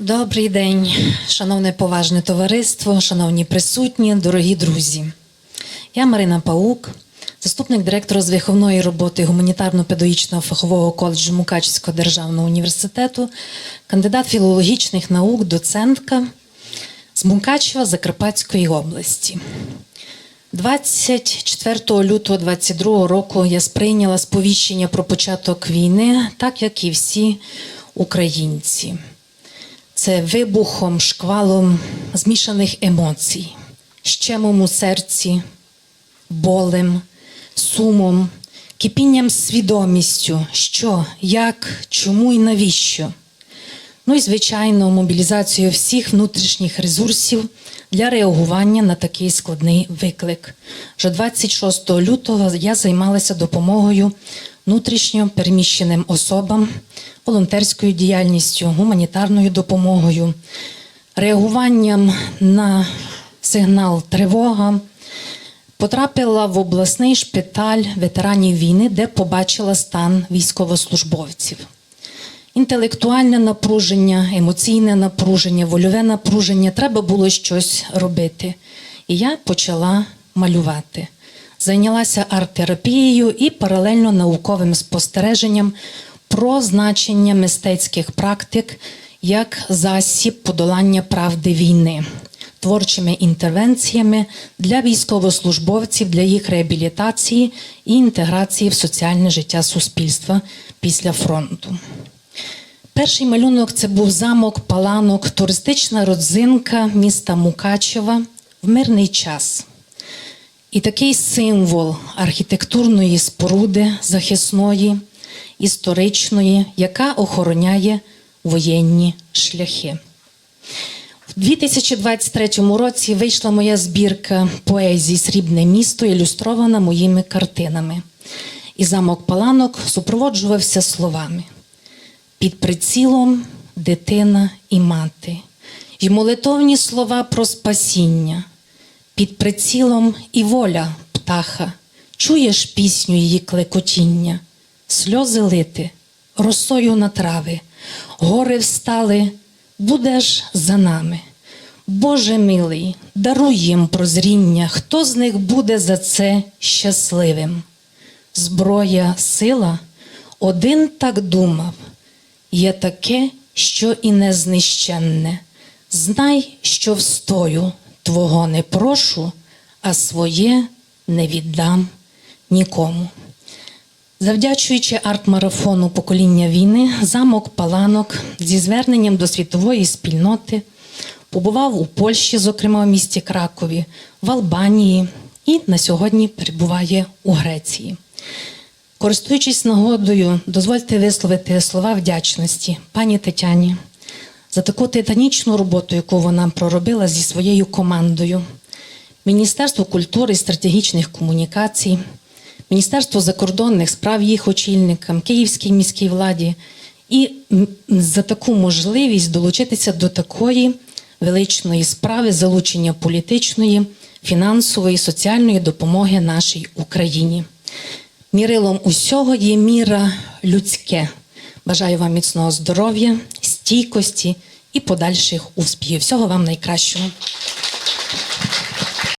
Добрий день, шановне поважне товариство, шановні присутні, дорогі друзі. Я Марина Паук, заступник директора з виховної роботи гуманітарно-педагогічного фахового коледжу Мукачівського державного університету, кандидат філологічних наук, доцентка з Мукачева Закарпатської області. 24 лютого 22 року я сприйняла сповіщення про початок війни, так як і всі українці. Це вибухом, шквалом змішаних емоцій, щемом у серці, болем, сумом, кипінням свідомістю, що, як, чому і навіщо. Ну і, звичайно, мобілізацією всіх внутрішніх ресурсів для реагування на такий складний виклик. Вже 26 лютого я займалася допомогою внутрішньо переміщеним особам, волонтерською діяльністю, гуманітарною допомогою, реагуванням на сигнал тривога. Потрапила в обласний шпиталь ветеранів війни, де побачила стан військовослужбовців. Інтелектуальне напруження, емоційне напруження, вольове напруження. Треба було щось робити. І я почала малювати. Зайнялася арт-терапією і паралельно науковим спостереженням про значення мистецьких практик як засіб подолання правди війни, творчими інтервенціями для військовослужбовців, для їх реабілітації і інтеграції в соціальне життя суспільства після фронту. Перший малюнок це був замок Паланок, туристична родзинка міста Мукачева в мирний час. І такий символ архітектурної споруди захисної, історичної, яка охороняє воєнні шляхи. У 2023 році вийшла моя збірка поезії Срібне місто, ілюстрована моїми картинами. І замок Паланок супроводжувався словами під прицілом дитина і мати, й молитовні слова про спасіння, під прицілом і воля птаха, чуєш пісню її клекотіння, сльози лити, росою на трави, гори встали, будеш за нами. Боже милий, даруй їм прозріння, хто з них буде за це щасливим. Зброя, сила, один так думав. Є таке, що і незнищенне. Знай, що встою твого не прошу, а своє не віддам нікому. Завдячуючи арт-марафону покоління війни, замок Паланок зі зверненням до світової спільноти побував у Польщі, зокрема в місті Кракові, в Албанії і на сьогодні перебуває у Греції. Користуючись нагодою, дозвольте висловити слова вдячності пані Тетяні за таку титанічну роботу, яку вона проробила зі своєю командою, Міністерству культури і стратегічних комунікацій, Міністерству закордонних справ їх очільникам, Київській міській владі і за таку можливість долучитися до такої величної справи залучення політичної, фінансової, соціальної допомоги нашій Україні. Мірилом усього є міра людське. Бажаю вам міцного здоров'я, стійкості і подальших успіхів. Всього вам найкращого.